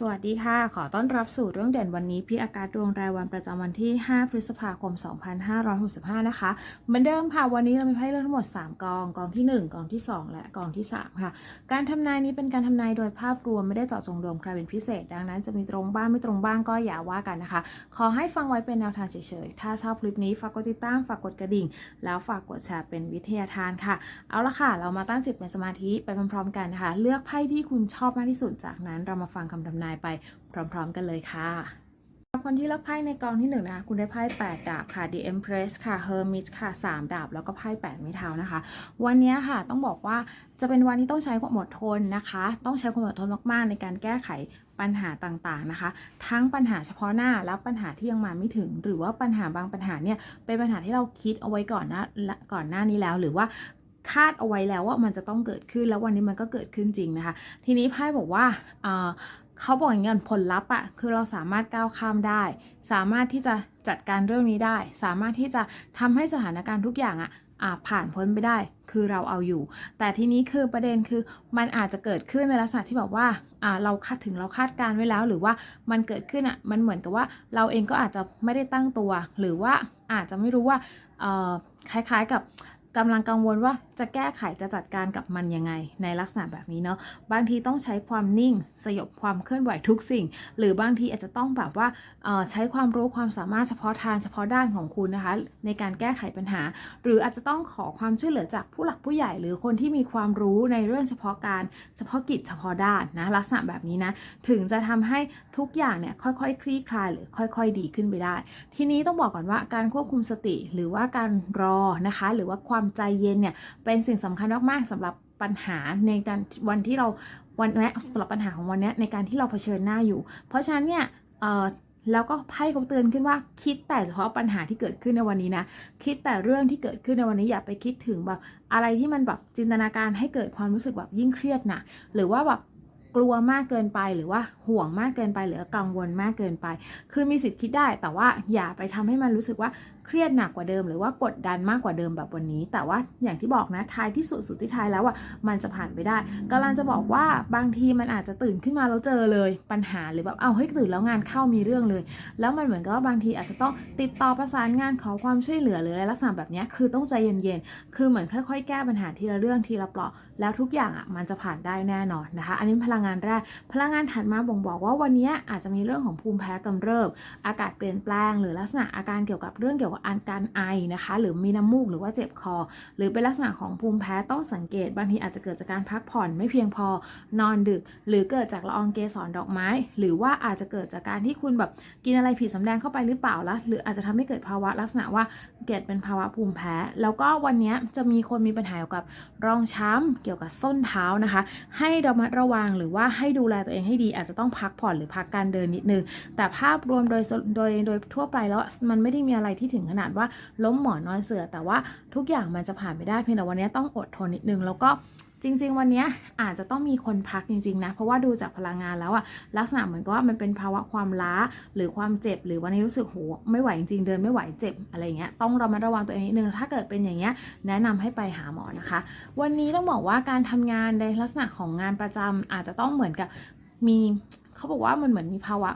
สวัสดีค่ะ ขอต้อนรับสู่เรื่องเด่นวันนี้พี่อากาศดวงรายวันประจำวันที่ 5 พฤษภาคม 2565 นะคะ เหมือนเดิมค่ะ วันนี้เรามีไพ่เลือกทั้งหมด 3 กอง กองที่ 1 กองที่ 2 และกองที่ 3 ค่ะ การทำนายนี้เป็นการทำนายโดยภาพรวมไม่ได้เจาะจงดวงใครเป็นพิเศษ ดังนั้นจะมีตรงบ้างไม่ตรงบ้างก็อย่าว่ากันนะคะ ขอให้ฟังไว้เป็นแนวทางเฉยๆ ถ้าชอบคลิปนี้ฝากกดติดตามฝากกดกระดิ่ง แล้วฝากกดแชร์เป็นวิทยาทานค่ะ เอาละค่ะ เรามาตั้งจิตเป็นสมาธิไปพร้อมๆกันนะคะ เลือกไพ่ที่คุณชอบมากที่สุด จากนั้นเรามาฟังคำทำนายไปพร้อมๆกันเลยค่ะคนที่เลือกไพ่ในกองที่หนึ่งนะคะคุณได้ไพ่8ดาบค่ะ The Empress ค่ะ Hermit ค่ะ 3 ดาบ แล้วก็ไพ่8ไม้เท้านะคะ วันนี้ค่ะต้องบอกว่าจะเป็นวันที่ต้องใช้ความอดทนนะคะ ต้องใช้ความอดทนมากๆ ในการแก้ไขปัญหาต่างๆนะคะ ทั้งปัญหาเฉพาะหน้าและปัญหาที่ยังมาไม่ถึง หรือว่าปัญหาบางปัญหาเนี่ยเป็นปัญหาที่เราคิดเอาไว้ก่อนหน้าก่อนหน้านี้แล้วหรือว่าคาดเอาไว้แล้วว่ามันจะต้องเกิดขึ้นแล้ววันนี้มันก็เกิดขึ้นจริงนะคะ ทีนี้ไพ่บอกว่า เขาบอกอย่างเงี้ยผลลัพธ์อะคือเราสามารถก้าวข้ามได้ สามารถที่จะจัดการเรื่องนี้ได้ สามารถที่จะทำให้สถานการณ์ทุกอย่างอะอาผ่านพ้นไปได้ คือเราเอาอยู่ แต่ทีนี้คือประเด็นคือมันอาจจะเกิดขึ้นในลักษณะที่แบบว่าอ่าเราคาดถึงเราคาดการไว้แล้ว หรือว่ามันเกิดขึ้นอะมันเหมือนกับว่าเราเองก็อาจจะไม่ได้ตั้งตัว หรือว่าอาจจะไม่รู้ว่าคล้ายๆกับ กำลังกังวลว่าจะแก้ไขจะจัดการกับมันยังไง ในลักษณะแบบนี้เนาะบางทีต้องใช้ความนิ่งสยบความเคลื่อนไหวทุกสิ่ง หรือบางทีอาจจะต้องแบบว่าใช้ความรู้ความสามารถเฉพาะทางเฉพาะด้านของคุณนะคะ ในการแก้ไขปัญหา หรืออาจจะต้องขอความช่วยเหลือจากผู้หลักผู้ใหญ่ หรือคนที่มีความรู้ในเรื่องเฉพาะการเฉพาะกิจเฉพาะด้านนะลักษณะแบบนี้นะถึงจะทำให้ทุกอย่างเนี่ยค่อยๆ คลี่คลายหรือค่อย ๆ ดีขึ้นไปได้ ทีนี้ต้องบอกก่อนว่าการควบคุมสติหรือว่าการรอนะคะ หรือว่าความใจเย็นเนี่ยเป็นสิ่งสำคัญมากๆสำหรับปัญหาในการวันที่เราวันนี้สำหรับปัญหาของวันนี้ในการที่เราเผชิญหน้าอยู่ เพราะฉะนั้นเนี่ยเออแล้วก็ไพ่เขาเตือนขึ้นว่าคิดแต่เฉพาะปัญหาที่เกิดขึ้นในวันนี้นะ คิดแต่เรื่องที่เกิดขึ้นในวันนี้อย่าไปคิดถึงแบบอะไรที่มันแบบจินตนาการให้เกิดความรู้สึกแบบยิ่งเครียดนะหรือว่าแบบกลัวมากเกินไปหรือว่าห่วงมากเกินไป หรือกังวลมากเกินไป คือมีสิทธิ์คิดได้แต่ว่าอย่าไปทำให้มันรู้สึกว่า เครียดหนักกว่าเดิม หรือว่ากดดันมากกว่าเดิมแบบวันนี้ แต่ว่าอย่างที่บอกนะท้ายที่สุดสุดที่ท้ายแล้วอะมันจะผ่านไปได้กำลังจะบอกว่าบางทีมันอาจจะตื่นขึ้นมาแล้วเจอเลยปัญหาหรือแบบเอาเฮ้ยตื่นแล้วงานเข้ามีเรื่องเลย แล้วมันเหมือนกับว่าบางทีอาจจะต้องติดต่อประสานงานขอความช่วยเหลือหรืออะไรลักษณะแบบนี้คือต้องใจเย็นๆคือเหมือนค่อยๆ แก้ปัญหาทีละเรื่องทีละเปลาะ แล้วทุกอย่างอะมันจะผ่านได้แน่นอนนะคะ อันนี้พลังงานแรก พลังงานถัดมาบ่งบอกว่าวันนี้อาจจะมีเรื่องของภูมิแพ้กำเริบ อากาศเปลี่ยนแปลง หรือลักษณะอาการเกี่ยวกับเรื่องเกี่ยวกับอาการไอนะคะ หรือมีน้ำมูกหรือว่าเจ็บคอ หรือเป็นลักษณะของภูมิแพ้ต้องสังเกตบางทีอาจจะเกิดจากการพักผ่อนไม่เพียงพอนอนดึก หรือเกิดจากละอองเกสรดอกไม้ หรือว่าอาจจะเกิดจากการที่คุณแบบกินอะไรผิดสำแดงเข้าไปหรือเปล่าละหรืออาจจะทำให้เกิดภาวะลักษณะว่าเกิดเป็นภาวะภูมิแพ้ แล้วก็วันนี้จะมีคนมีปัญหาเกี่ยวกับรองช้ำเกี่ยวกับส้นเท้านะคะ ให้ระมัดระวังหรือว่าให้ดูแลตัวเองให้ดี อาจจะต้องพักผ่อนหรือพักการเดินนิดนึง แต่ภาพรวมโดยโดยโดยทั่วไปแล้วมันไม่ได้มีอะไรที่ถึงขนาดว่าล้มหมอนนอนเสือแต่ว่าทุกอย่างมันจะผ่านไปได้เพียงแต่วันนี้ต้องอดทนนิดนึงแล้วก็ จริง ๆ วันนี้อาจจะต้องมีคนพักจริง ๆ นะ เพราะว่าดูจากพลังงานแล้วอะลักษณะเหมือนกับว่ามันเป็นภาวะความล้าหรือความเจ็บ หรือวันนี้รู้สึกโหไม่ไหวจริงๆเดินไม่ไหวเจ็บอะไรเงี้ยต้องระมัดระวังตัวเองนิดนึงถ้าเกิดเป็นอย่างเงี้ยแนะนำให้ไปหาหมอนะคะ วันนี้ต้องบอกว่าการทำงานในลักษณะของงานประจำอาจจะต้องเหมือนกับมีเขาบอกว่ามันเหมือนมีภาวะ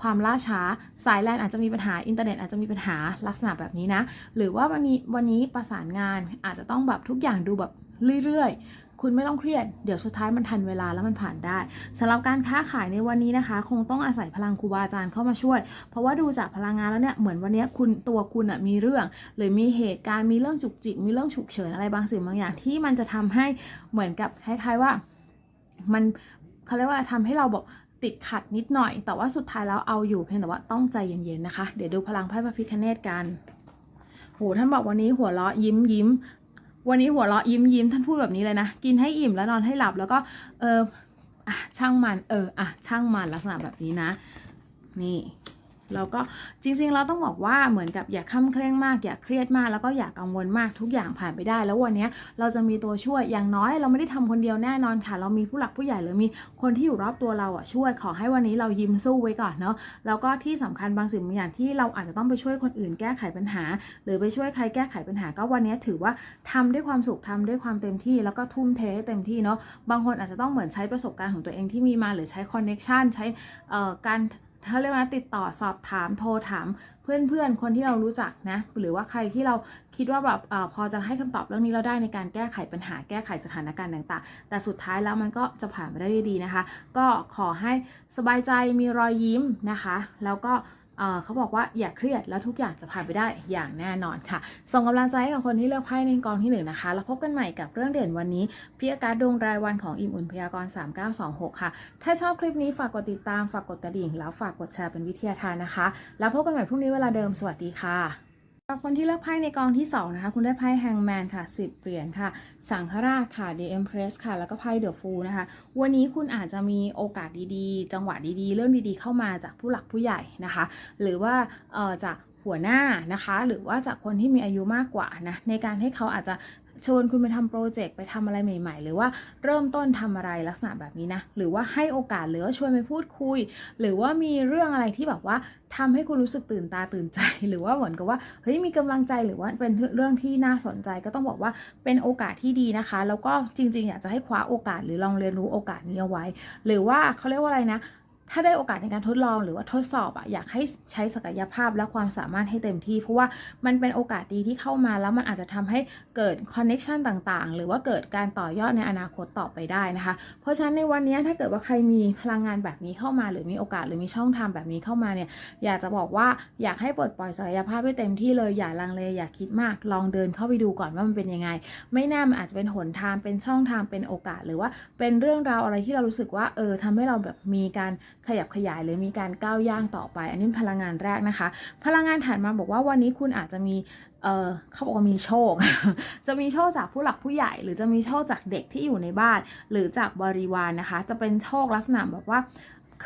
ความล่าช้า สายแลนอาจจะมีปัญหา อินเทอร์เน็ตอาจจะมีปัญหาลักษณะแบบนี้นะ หรือว่าวันนี้วันนี้ประสานงานอาจจะต้องแบบทุกอย่างดูแบบเรื่อยๆ คุณไม่ต้องเครียด เดี๋ยวสุดท้ายมันทันเวลาแล้วมันผ่านได้สำหรับการค้าขายในวันนี้นะคะ คงต้องอาศัยพลังครูบาอาจารย์เข้ามาช่วย เพราะว่าดูจากพลังงานแล้วเนี่ยเหมือนวันนี้คุณตัวคุณอะมีเรื่อง หรือมีเหตุการณ์มีเรื่องจุกจิกมีเรื่องฉุกเฉินอะไรบางสิ่งบางอย่างที่มันจะทำให้เหมือนกับคล้ายๆว่ามันเขาเรียกว่าทำให้เราบอกติดขัดนิดหน่อย แต่ว่าสุดท้ายแล้วเอาอยู่เพียงแต่ว่าต้องใจเย็นๆนะคะ เดี๋ยวดูพลังไพ่พระพิคเนตกันโหท่านบอกวันนี้หัวเราะยิ้มยิ้ม วันนี้หัวเราะยิ้มยิ้มท่านพูดแบบนี้เลยนะ กินให้อิ่มแล้วนอนให้หลับแล้วก็ เอออะช่างมัน เอออะช่างมันลักษณะแบบนี้นะ นี่ แล้วก็จริงๆ เราต้องบอกว่าเหมือนกับอย่าข้าเคร่งมาก อย่าเครียดมาก แล้วก็อย่ากังวลมากทุกอย่างผ่านไปได้ แล้ววันนี้เราจะมีตัวช่วยอย่างน้อยเราไม่ได้ทำคนเดียวแน่นอนค่ะ เรามีผู้หลักผู้ใหญ่หรือมีคนที่อยู่รอบตัวเราอะช่วยขอให้วันนี้เรายิ้มสู้ไว้ก่อนเนาะแล้วก็ที่สำคัญบางสิ่งบางอย่างที่เราอาจจะต้องไปช่วยคนอื่นแก้ไขปัญหา หรือไปช่วยใครแก้ไขปัญหาก็วันนี้ถือว่าทำด้วยความสุขทำด้วยความเต็มที่ แล้วก็ทุ่มเทให้เต็มที่เนาะบางคนอาจจะต้องเหมือนใช้ประสบการณ์ของตัวเองที่มีมาหรือใช้คอนเน็ชันใช้เอ่อการ ถ้าเรียกว่าติดต่อสอบถามโทรถามเพื่อนๆ คนที่เรารู้จักนะ หรือว่าใครที่เราคิดว่าแบบอพอจะให้คำตอบเรื่องนี้เราได้ในการแก้ไขปัญหาแก้ไขสถานการณ์ต่างๆ แต่สุดท้ายแล้วมันก็จะผ่านไปได้ดีนะคะ ก็ขอให้สบายใจมีรอยยิ้มนะคะ แล้วก็ เขาบอกว่าอย่าเครียดแล้วทุกอย่างจะผ่านไปได้อย่างแน่นอนค่ะ ส่งกำลังใจให้กับคนที่เลือกไพ่ในกองที่หนึ่งนะคะ แล้วพบกันใหม่กับเรื่องเด่นวันนี้พิยาการดวงรายวันของอิมอุ่นพยากรณ์3926 ค่ะ ถ้าชอบคลิปนี้ฝากกดติดตามฝากกดกระดิ่ง แล้วฝากกดแชร์เป็นวิทยาทานนะคะ แล้วพบกันใหม่พรุ่งนี้เวลาเดิมสวัสดีค่ะ สำหรับคนที่เลือกไพ่ในกองที่ 2 นะคะ คุณได้ไพ่แฮงแมนค่ะ 10 เหรียญค่ะ สังฆราชค่ะ The Empress ค่ะ แล้วก็ไพ่เดอะฟูนะคะ วันนี้คุณอาจจะมีโอกาสดีๆ จังหวะดีๆ เรื่องดีๆ เข้ามาจากผู้หลักผู้ใหญ่นะคะ หรือว่าเอ่อจากหัวหน้านะคะ หรือว่าจากคนที่มีอายุมากกว่านะ ในการให้เขาอาจจะ ชวนคุณไปทำโปรเจกต์ไปทำอะไรใหม่ ๆ หรือว่าเริ่มต้นทำอะไรลักษณะแบบนี้นะ หรือว่าให้โอกาสหรือว่าชวนไปพูดคุย หรือว่ามีเรื่องอะไรที่แบบว่าทำให้คุณรู้สึกตื่นตาตื่นใจ หรือว่าเหมือนกับว่าเฮ้ยมีกำลังใจหรือว่าเป็นเรื่องที่น่าสนใจก็ต้องบอกว่าเป็นโอกาสที่ดีนะคะ แล้วก็จริง ๆ อยากจะให้คว้าโอกาสหรือลองเรียนรู้โอกาสนี้เอาไว้ หรือว่าเขาเรียกว่าอะไรนะ ถ้าได้โอกาสในการทดลองหรือว่าทดสอบอะอยากให้ใช้ศักยภาพและความสามารถให้เต็มที่ เพราะว่ามันเป็นโอกาสดีที่เข้ามาแล้วมันอาจจะทำให้เกิดคอนเน็ชันต่างๆ หรือว่าเกิดการต่อยอดในอนาคตต่อไปได้นะคะ เพราะฉะนั้นในวันนี้ถ้าเกิดว่าใครมีพลังงานแบบนี้เข้ามา หรือมีโอกาสหรือมีช่องทางแบบนี้เข้ามาเนี่ยอยากจะบอกว่าอยากให้ปลดปล่อยศักยภาพให้เต็มที่เลยอย่าลังเลอย่าคิดมาก ลองเดินเข้าไปดูก่อนว่ามันเป็นยังไง ไม่แน่มันอาจจะเป็นหนทางเป็นช่องทางเป็นโอกาสหรือว่าเป็นเรื่องราวอะไรที่เรารู้สึกว่าเออทำให้เราแบบมีการขยับขยายหรือมีการก้าวย่างต่อไป อันนี้พลังงานแรกนะคะ พลังงานถัดมาบอกว่าวันนี้คุณอาจจะมีเออเขาบอกว่ามีโชค จะมีโชคจากผู้หลักผู้ใหญ่ หรือจะมีโชคจากเด็กที่อยู่ในบ้าน หรือจากบริวารนนะคะ จะเป็นโชคลักษณะแบบว่า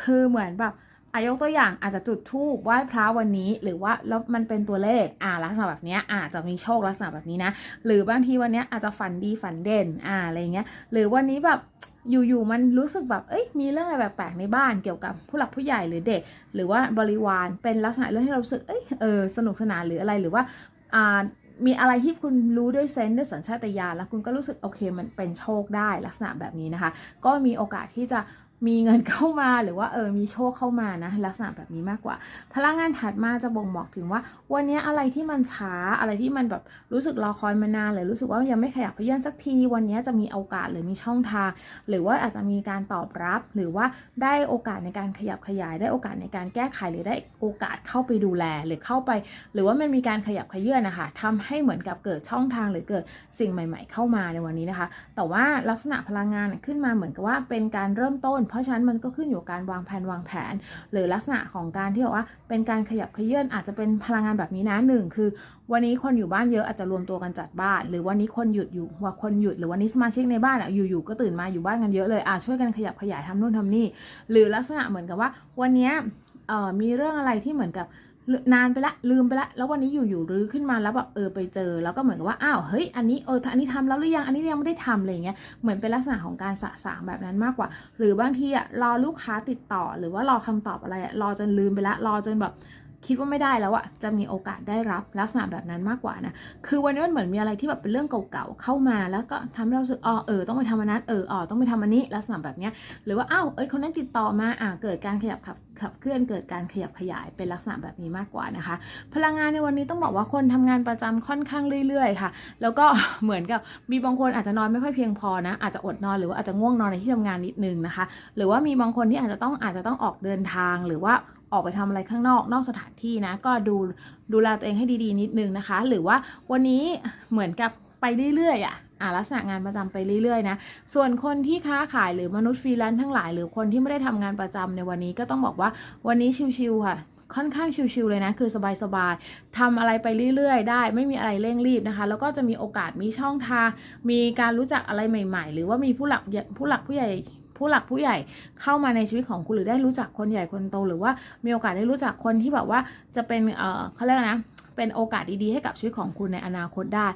คือเหมือนแบบอายกตัวอย่างอาจจะจุดธูปไหว้พระวันนี้ หรือว่าแล้วมันเป็นตัวเลขอ่าลักษณะแบบนี้อาจจะมีโชคลักษณะแบบนี้นะ หรือบางทีวันนี้อาจจะฝันดีฝันเด่นอ่าอะไรเงี้ย หรือวันนี้แบบ อยู่ๆมันรู้สึกแบบ เอ้ย มีเรื่องอะไรแปลกๆในบ้านเกี่ยวกับผู้หลักผู้ใหญ่หรือเด็ก หรือว่าบริวารเป็นลักษณะเรื่องที่เราสึก เอ้ย เออ สนุกสนานหรืออะไรหรือว่าอ่ามีอะไรที่คุณรู้ด้วยเซนส์ด้วยสัญชาตญาณแล้วคุณก็รู้สึกโอเคมันเป็นโชคได้ลักษณะแบบนี้นะคะ ก็มีโอกาสที่จะ มีเงินเข้ามาหรือว่าเออมีโชคเข้ามานะลักษณะแบบนี้มากกว่า พลังงานถัดมาจะบ่งบอกถึงว่า วันนี้อะไรที่มันช้าอะไรที่มันแบบรู้สึกรอคอยมานานเลยรู้สึกว่ายังไม่ขยับเขยื่อนสักที วันนี้จะมีโอกาสหรือมีช่องทาง หรือว่าอาจจะมีการตอบรับ หรือว่าได้โอกาสในการขยับขยาย ได้โอกาสในการแก้ไขหรือได้โอกาสเข้าไปดูแลหรือเข้าไป หรือว่ามันมีการขยับขยื่นนะคะทำให้เหมือนกับเกิดช่องทางหรือเกิดสิ่งใหม่ ๆ เข้ามาในวันนี้นะคะ แต่ว่าลักษณะพลังงานขึ้นมาเหมือนกับว่าเป็นการเริ่มต้นเราะฉะนั้นมันก็ขึ้นอยู่กับการวางแผนวางแผน หรือลักษณะของการที่บอกว่า เป็นการขยับขยื่นอาจจะเป็นพลังงานแบบนี้นะหนึ่งคือ วันนี้คนอยู่บ้านเยอะอาจจะรวมตัวกันจัดบ้าน หรือวันนี้คนหยุดอยู่ว่าคนหยุดหรือวันนี้สมาชิกในบ้านอะอยู่ๆก็ตื่นมาอยู่บ้านกันเยอะเลยอาจช่วยกันขยับขยายทำนู่นทำนี่ หรือลักษณะเหมือนกับว่า วันนี้มีเรื่องอะไรที่เหมือนกับ นานไปละลืมไปละแล้ววันนี้อยู่ๆรื้อขึ้นมาแล้วแบบเออไปเจอ แล้วก็เหมือนกับว่าอ้าวเฮ้ยอันนี้เอออันนี้ทำแล้วหรือยังอันนี้ยังไม่ได้ทำอะไรเงี้ยเหมือนเป็นลักษณะของการสะสางแบบนั้นมากกว่า หรือบางทีอะรอลูกค้าติดต่อหรือว่ารอคำตอบอะไรอะรอจนลืมไปละรอจนแบบ คิดว่าไม่ได้แล้วอะจะมีโอกาสได้รับลักษณะแบบนั้นมากกว่านะ คือวันนี้มันเหมือนมีอะไรที่แบบเป็นเรื่องเก่าๆเข้ามา แล้วก็ทำให้เราสึกอ๋อเออต้องไปทำอันนั้นเอออ๋อต้องไปทำอันนี้ลักษณะแบบเนี้ยหรือว่าอ้าวเอ้ยคนนั้นติดต่อมาอ่าเกิดการขยับขับขับเคลื่อนเกิดการขยับขยายเป็นลักษณะแบบนี้มากกว่านะคะ พลังงานในวันนี้ต้องบอกว่าคนทำงานประจำค่อนข้างเรื่อยๆค่ะ แล้วก็เหมือนกับมีบางคนอาจจะนอนไม่ค่อยเพียงพอนะ อาจจะอดนอนหรือว่าอาจจะง่วงนอนในที่ทำงานนิดนึงนะคะ หรือว่ามีบางคนที่อาจจะต้องอาจจะต้องออกเดินทางหรือว่า ออกไปทำอะไรข้างนอกนอกสถานที่นะ ก็ดูดูแลตัวเองให้ดีๆ นิดนึงนะคะ หรือว่าวันนี้เหมือนกับไปเรื่อยๆอะอ่าลักษณะงานประจำไปเรื่อยๆนะส่วนคนที่ค้าขายหรือมนุษย์ฟรีแลนซ์ทั้งหลาย หรือคนที่ไม่ได้ทำงานประจำในวันนี้ก็ต้องบอกว่าวันนี้ชิวๆค่ะค่อนข้างชิวๆเลยนะ คือสบายๆทำอะไรไปเรื่อยๆ ได้ ไม่มีอะไรเร่งรีบนะคะ แล้วก็จะมีโอกาสมีช่องทาง มีการรู้จักอะไรใหม่ ๆ หรือว่ามีผู้หลักผู้หลักผู้ใหญ่ ผู้หลักผู้ใหญ่เข้ามาในชีวิตของคุณหรือได้รู้จักคนใหญ่คนโต หรือว่ามีโอกาสได้รู้จักคนที่แบบว่าจะเป็นเออเขาเรียกนะเป็นโอกาสดีๆให้กับชีวิตของคุณในอนาคตได้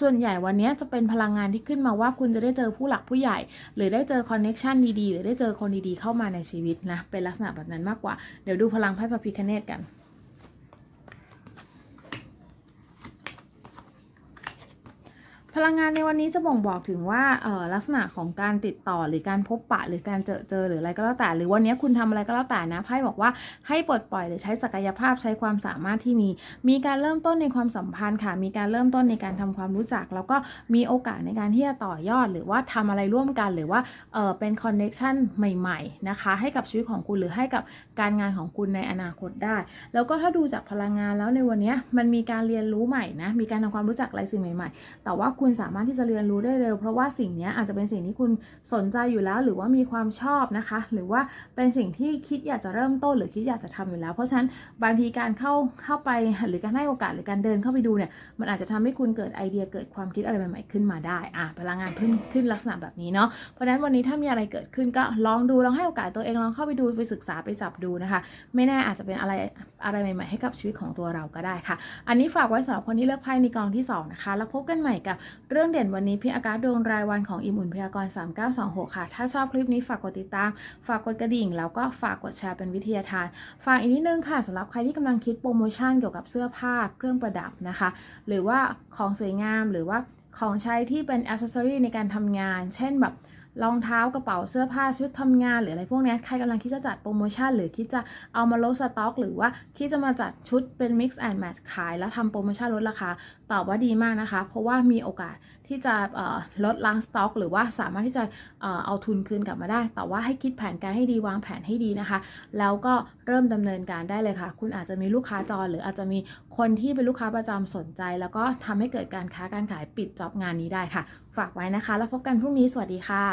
ส่วนใหญ่วันนี้จะเป็นพลังงานที่ขึ้นมาว่าคุณจะได้เจอผู้หลักผู้ใหญ่ หรือได้เจอคอนเน็ชันดีๆ หรือได้เจอคนดีๆเข้ามาในชีวิตนะ เป็นลักษณะแบบนั้นมากกว่า เดี๋ยวดูพลังไพ่พระพิคเนตกัน พลังงานในวันนี้จะบ่งบอกถึงว่าออลักษณะของการติดต่อหรือการพบปะหรือการเจอเจอหรืออะไรก็แล้วแต่ หรือวันนี้คุณทำอะไรก็แล้วแต่นะไพ่บอกว่าให้ปลดปล่อยหรือใช้ศักยภาพใช้ความสามารถที่มี มีการเริ่มต้นในความสัมพันธ์ค่ะ มีการเริ่มต้นในการทำความรู้จัก แล้วก็มีโอกาสในการที่จะต่อยอด หรือว่าทำอะไรร่วมกันหรือว่าเออเป็นคอนเน็ชันใหม่ๆนะคะ ให้กับชีวิตของคุณหรือให้กับการงานของคุณในอนาคตได้ แล้วก็ถ้าดูจากพลังงานแล้วในวันนี้มันมีการเรียนรู้ใหม่นะมีการทำความรู้จักอะไรสิ่งใหม่ ๆ แต่ว่าคุณสามารถที่จะเรียนรู้ได้เร็ว เพราะว่าสิ่งนี้อาจจะเป็นสิ่งที่คุณสนใจอยู่แล้ว หรือว่ามีความชอบนะคะ หรือว่าเป็นสิ่งที่คิดอยากจะเริ่มต้น หรือคิดอยากจะทำอยู่แล้ว เพราะฉะนั้นบางทีการเข้าเข้าไปหรือการให้โอกาสหรือการเดินเข้าไปดูเนี่ยมันอาจจะทำให้คุณเกิดไอเดียเกิดความคิดอะไรใหม่ๆขึ้นมาได้อะพลังงานขึ้นขึ้นลักษณะแบบนี้เนาะเพราะฉะนั้นวันนี้ถ้ามีอะไรเกิดขึ้นก็ลองดูลองให้โอกาสตัวเองลองเข้าไปดูไปศึกษาไปจับดูนะคะ ไม่แน่อาจจะเป็นอะไรอะไรใหม่ๆให้กับชีวิตของตัวเราก็ได้ค่ะ อันนี้ฝากไว้สำหรับคนที่เลือกไพ่ในกองที่2นะคะแล้วพบกันใหม่กับเรื่องเด่นวันนี้พี่อากาศดวงรายวันของอิมอุ่นพยากรณ์3926 ค่ะ ถ้าชอบคลิปนี้ฝากกดติดตาม ฝากกดกระดิ่ง แล้วก็ฝากกดแชร์เป็นวิทยาทาน ฝากอีกนิดนึงค่ะสำหรับใครที่กำลังคิดโปรโมชั่นเกี่ยวกับเสื้อผ้าเครื่องประดับนะคะ หรือว่าของสวยงามหรือว่าของใช้ที่เป็นอ c เซสซอรีในการทำงาน เช่นแบบรองเท้ากระเป๋าเสื้อผ้าชุดทำงาน หรืออะไรพวกนี้ใครกำลังคิดจะจัดโปรโมชั่น หรือคิดจะเอามาลดสต็อก หรือว่าคิดจะมาจัดชุดเป็น mix and match ขายแล้วทำโปรโมชั่นลดราคา ตอบว่าดีมากนะคะ เพราะว่ามีโอกาสที่จะลดล้างสต็อก หรือว่าสามารถที่จะเอาทุนคืนกลับมาได้ แต่ว่าให้คิดแผนการให้ดีวางแผนให้ดีนะคะ แล้วก็เริ่มดำเนินการได้เลยค่ะ คุณอาจจะมีลูกค้าจรหรืออาจจะมีคนที่เป็นลูกค้าประจำสนใจ แล้วก็ทำให้เกิดการค้าการขายปิดจ็อบงานนี้ได้ค่ะ ฝากไว้นะคะ แล้วพบกันพรุ่งนี้สวัสดีค่ะ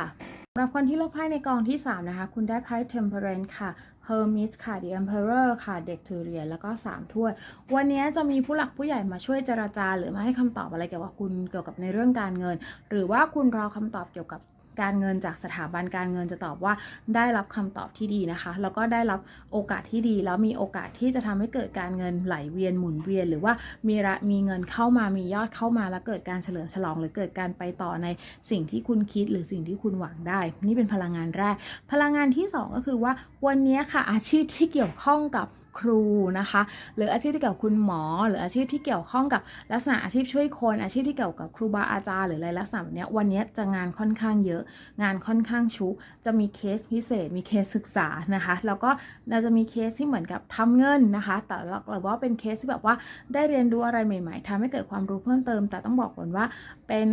สำหรับคนที่เลือกไพ่ในกองที่ 3 นะคะ คุณได้ไพ่ Temperance ค่ะ Hermit ค่ะ The Emperor ค่ะ เด็กถือเหรียญแล้วก็3ถ้วย วันนี้จะมีผู้หลักผู้ใหญ่มาช่วยเจราจา หรือมาให้คำตอบอะไรเกี่ยวกับคุณเกี่ยวกับในเรื่องการเงิน หรือว่าคุณรอคำตอบเกี่ยวกับ การเงินจากสถาบันการเงินจะตอบว่าได้รับคำตอบที่ดีนะคะ แล้วก็ได้รับโอกาสที่ดี แล้วมีโอกาสที่จะทำให้เกิดการเงินไหลเวียนหมุนเวียน หรือว่ามีระมีเงินเข้ามามียอดเข้ามาแล้วเกิดการเฉลิมฉลอง หรือเกิดการไปต่อในสิ่งที่คุณคิดหรือสิ่งที่คุณหวังได้ นี่เป็นพลังงานแรก พลังงานที่ 2 ก็คือว่าวันนี้ค่ะอาชีพที่เกี่ยวข้องกับ ครูนะคะ หรืออาชีพที่เกี่ยวกับคุณหมอ หรืออาชีพที่เกี่ยวข้องกับลักษณะอาชีพช่วยคน อาชีพที่เกี่ยวกับครูบาอาจารย์หรืออะไรลักษณะแบบนี้วันนี้จะงานค่อนข้างเยอะ งานค่อนข้างชุกจะมีเคสพิเศษ มีเคสศึกษานะคะ แล้วก็เราจะมีเคสที่เหมือนกับทำเงินนะคะ แต่หรือว่าเป็นเคสที่แบบว่าได้เรียนรู้อะไรใหม่ ๆทำให้เกิดความรู้เพิ่มเติม แต่ต้องบอกก่อนว่าเป็น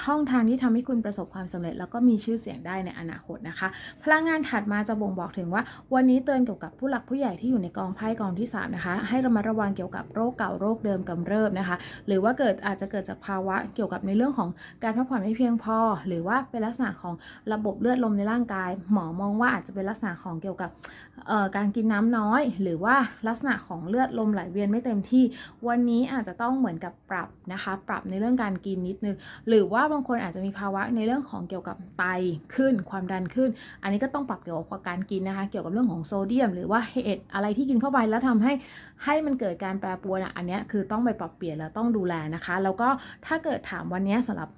ช่องทางที่ทำให้คุณประสบความสำเร็จ แล้วก็มีชื่อเสียงได้ในอนาคตนะคะ พลังงานถัดมาจะบ่งบอกถึงว่า วันนี้เตือนเกี่ยวกับผู้หลักผู้ใหญ่ที่อยู่ในกององไพ่กองที่3นะคะให้เรามาระวังเกี่ยวกับโรคเก่าโรคเดิมกำเริบนะคะ หรือว่าเกิดอาจจะเกิดจากภาวะเกี่ยวกับในเรื่องของการพักผ่อนไม่เพียงพอ หรือว่าเป็นลักษณะของระบบเลือดลมในร่างกาย หมอมองว่าอาจจะเป็นลักษณะของเกี่ยวกับ การกินน้ำน้อย หรือว่าลักษณะของเลือดลมไหลเวียนไม่เต็มที่ วันนี้อาจจะต้องเหมือนกับปรับนะคะ ปรับในเรื่องการกินนิดนึง หรือว่าบางคนอาจจะมีภาวะในเรื่องของเกี่ยวกับไตขึ้น ความดันขึ้น อันนี้ก็ต้องปรับเกี่ยวกับการกินนะคะ เกี่ยวกับเรื่องของโซเดียม หรือว่าเห็ดอะไรที่กินเข้าไปแล้วทำให้ให้มันเกิดการแปรปรวนอะอันนี้คือต้องไปปรับเปลี่ยนแล้วต้องดูแลนะคะ แล้วก็ถ้าเกิดถามวันนี้ยสำหรับ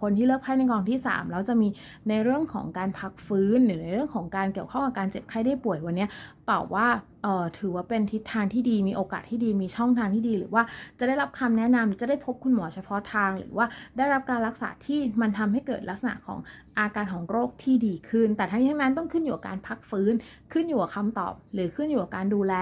คนที่เลือกไพ่ในกองที่ 3 แล้วจะมีในเรื่องของการพักฟื้นหรือในเรื่องของการเกี่ยวข้องกับการเจ็บไข้ได้ป่วยวันนี้ ตอบว่าเอ่อถือว่าเป็นทิศทางที่ดีมีโอกาสที่ดีมีช่องทางที่ดี หรือว่าจะได้รับคำแนะนำจะได้พบคุณหมอเฉพาะทาง หรือว่าได้รับการรักษาที่มันทำให้เกิดลักษณะของอาการของโรคที่ดีขึ้น แต่ทั้งนี้ทั้งนั้นต้องขึ้นอยู่กับการพักฟื้น ขึ้นอยู่กับคำตอบ หรือขึ้นอยู่กับการดูแล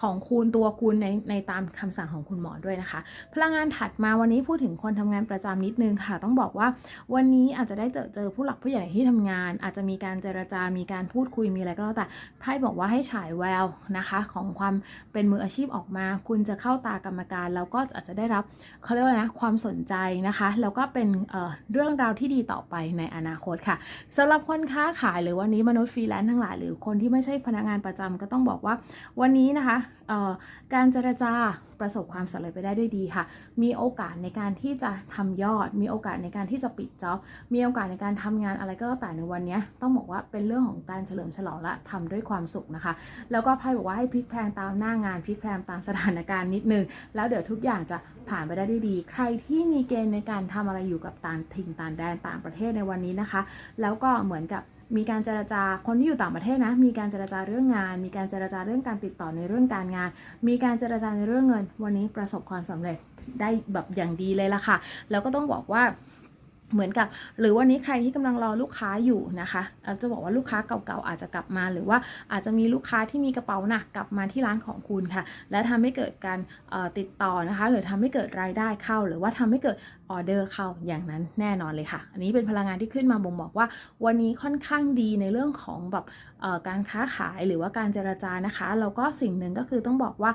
ของคุณตัวคุณในในตามคำสั่งของคุณหมอด้วยนะคะ พลังงานถัดมาวันนี้พูดถึงคนทำงานประจำนิดนึงค่ะ ต้องบอกว่าวันนี้อาจจะได้เจอเจอผู้หลักผู้ใหญ่ที่ทำงาน อาจจะมีการเจรจา มีการพูดคุยมีอะไรก็แล้วแต่ไพ่บอกว่าให้ฉายแววนะคะของความเป็นมืออาชีพออกมา คุณจะเข้าตากรรมการ แล้วก็อาจจะได้รับเขาเรียกว่านะความสนใจนะคะ แล้วก็เป็นเเรื่องราวที่ดีต่อไปในอนาคตค่ะสำหรับคนค้าขายหรือวันนี้มนุษย์ฟรีแลนซ์ทั้งหลายหรือคนที่ไม่ใช่พนักงานประจำก็ต้องบอกว่าวันนี้นะคะการเจรจา ประสบความสำเร็จไปได้ด้วยดีค่ะ มีโอกาสในการที่จะทำยอด มีโอกาสในการที่จะปิดจ็อบ มีโอกาสในการทำงานอะไรก็แล้วแต่ในวันนี้ต้องบอกว่าเป็นเรื่องของการเฉลิมฉลองและทำด้วยความสุขนะคะ แล้วก็ไพ่บอกว่าให้พลิกแพลงตามหน้างานพลิกแพลงตามสถานการณ์นิดนึง แล้วเดี๋ยวทุกอย่างจะผ่านไปได้ด้วยดี ใครที่มีเกณฑ์ในการทำอะไรอยู่กับต่างถิ่นต่างแดนต่างประเทศในวันนี้นะคะ แล้วก็เหมือนกับ มีการเจรจาคนที่อยู่ต่างประเทศนะ มีการเจรจาเรื่องงาน มีการเจรจาเรื่องการติดต่อในเรื่องการงาน มีการเจรจาในเรื่องเงิน วันนี้ประสบความสำเร็จได้แบบอย่างดีเลยละค่ะ แล้วก็ต้องบอกว่า เหมือนกับ หรือวันนี้ใครที่กำลังรอลูกค้าอยู่นะคะเจะบอกว่าลูกค้าเก่าๆอาจจะกลับมา หรือว่าอาจจะมีลูกค้าที่มีกระเป๋าหนักกลับมาที่ร้านของคุณค่ะ และทำให้เกิดการติดต่อนะคะ หรือทำให้เกิดรายได้เข้า หรือว่าทำให้เกิดออเดอร์เข้าอย่างนั้นแน่นอนเลยค่ะ อันนี้เป็นพลังงานที่ขึ้นมาบ่งบอกว่า วันนี้ค่อนข้างดีในเรื่องของแบบการค้าขายหรือว่าการเจรจานะคะแล้วก็สิ่งหนึ่งก็คือต้องบอกว่า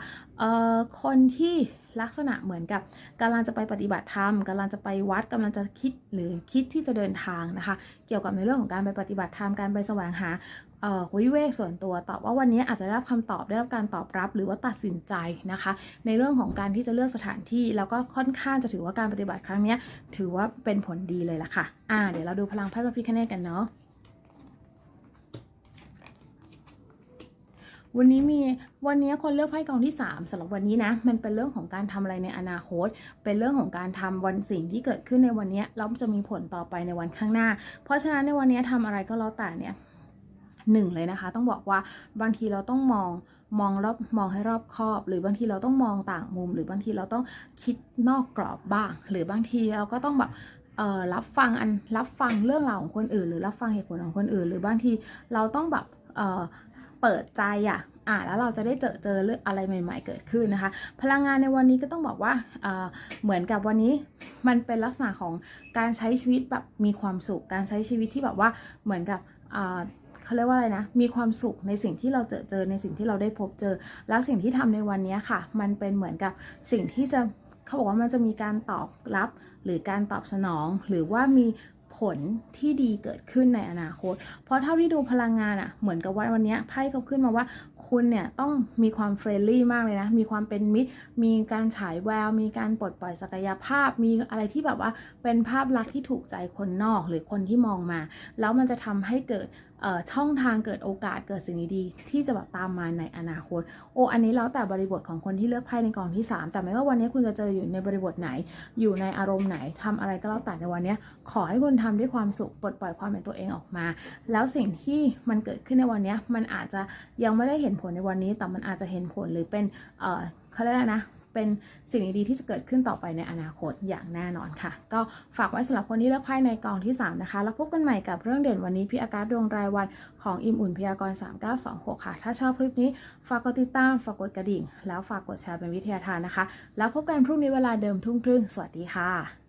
คนที่ ลักษณะเหมือนกับกำลังจะไปปฏิบัติธรรมกำลังจะไปวัดกำลังจะคิดหรือคิดที่จะเดินทางนะคะ เกี่ยวกับในเรื่องของการไปปฏิบัติธรรมการไปแสวงหาเอ่อวิเวกส่วนตัวตอบว่าวันนี้อาจจะได้รับคำตอบได้รับการตอบรับหรือว่าตัดสินใจนะคะ ในเรื่องของการที่จะเลือกสถานที่ แล้วก็ค่อนข้างจะถือว่าการปฏิบัติครั้งนี้ถือว่าเป็นผลดีเลยล่ะค่ะอ่าเดี๋ยวเราดูพลังไพ่พระพิฆเนศกันเนาะ วันนี้มีวันนี้คนเลือกไพ่กองที่ 3สำหรับวันนี้นะ มันเป็นเรื่องของการทำอะไรในอนาคต เป็นเรื่องของการทำวันสิ่งที่เกิดขึ้นในวันนี้แล้วจะมีผลต่อไปในวันข้างหน้า เพราะฉะนั้นในวันนี้ทำอะไรก็แล้วแต่เนี่ยหนึ่งเลยนะคะ ต้องบอกว่าบางทีเราต้องมองมองรอบมองให้รอบคอบ หรือบางทีเราต้องมองต่างมุม หรือบางทีเราต้องคิดนอกกรอบบ้าง หรือบางทีเราก็ต้องแบบเออรับฟังอันรับฟังเรื่องราวของคนอื่น หรือรับฟังเหตุผลของคนอื่น หรือบางทีเราต้องแบบ เปิดใจอะอ่าแล้วเราจะได้เจอเจอเรื่องอะไรใหม่ ๆ เกิดขึ้นนะคะ พลังงานในวันนี้ก็ต้องบอกว่าเอ่อเหมือนกับวันนี้มันเป็นลักษณะของการใช้ชีวิตแบบมีความสุข การใช้ชีวิตที่แบบว่าเหมือนกับอ่าเขาเรียกว่าอะไรนะ มีความสุขในสิ่งที่เราเจอเจอในสิ่งที่เราได้พบเจอ แล้วสิ่งที่ทำในวันนี้ค่ะ มันเป็นเหมือนกับสิ่งที่จะเขาบอกว่ามันจะมีการตอบรับหรือการตอบสนอง หรือว่ามี ผลที่ดีเกิดขึ้นในอนาคต เพราะเท่าที่ดูพลังงานอะ่ะ เหมือนกับว่าวันนี้ไพ่เขาขึ้นมาว่า คุณเนี่ยต้องมีความเฟรนลี่มากเลยนะ มีความเป็นมิตร มีการฉายแวว มีการปลดปล่อยศักยภาพ มีอะไรที่แบบว่าเป็นภาพลักษณ์ที่ถูกใจคนนอกหรือคนที่มองมา แล้วมันจะทำให้เกิด ช่องทางเกิดโอกาสเกิดสิ่งดีๆที่จะแบบตามมาในอนาคต โอ้อันนี้แล้วแต่บริบทของคนที่เลือกไพ่ในกองที่ 3 แต่ไม่ว่าวันนี้คุณจะเจออยู่ในบริบทไหน อยู่ในอารมณ์ไหนทำอะไรก็แล้วแต่ในวันนี้ขอให้คุณทำด้วยความสุขปลดปล่อยความเป็นตัวเองออกมา แล้วสิ่งที่มันเกิดขึ้นในวันนี้มันอาจจะยังไม่ได้เห็นผลในวันนี้ แต่มันอาจจะเห็นผลหรือเป็นเออเขาเรียกอะไรนะ เป็นสิ่งดีๆที่จะเกิดขึ้นต่อไปในอนาคตอย่างแน่นอนค่ะ ก็ฝากไว้สำหรับคนที่เลือกไพ่ในกองที่ 3 นะคะ แล้วพบกันใหม่กับเรื่องเด่นวันนี้พี่อากาศดวงรายวันของอิมอุ่นพยากรณ์3926 ค่ะ ถ้าชอบคลิปนี้ฝากกดติดตามฝากกดกระดิ่ง แล้วฝากกดแชร์เป็นวิทยาทานนะคะ แล้วพบกันพรุ่งนี้เวลาเดิมทุ่มครึ่งสวัสดีค่ะ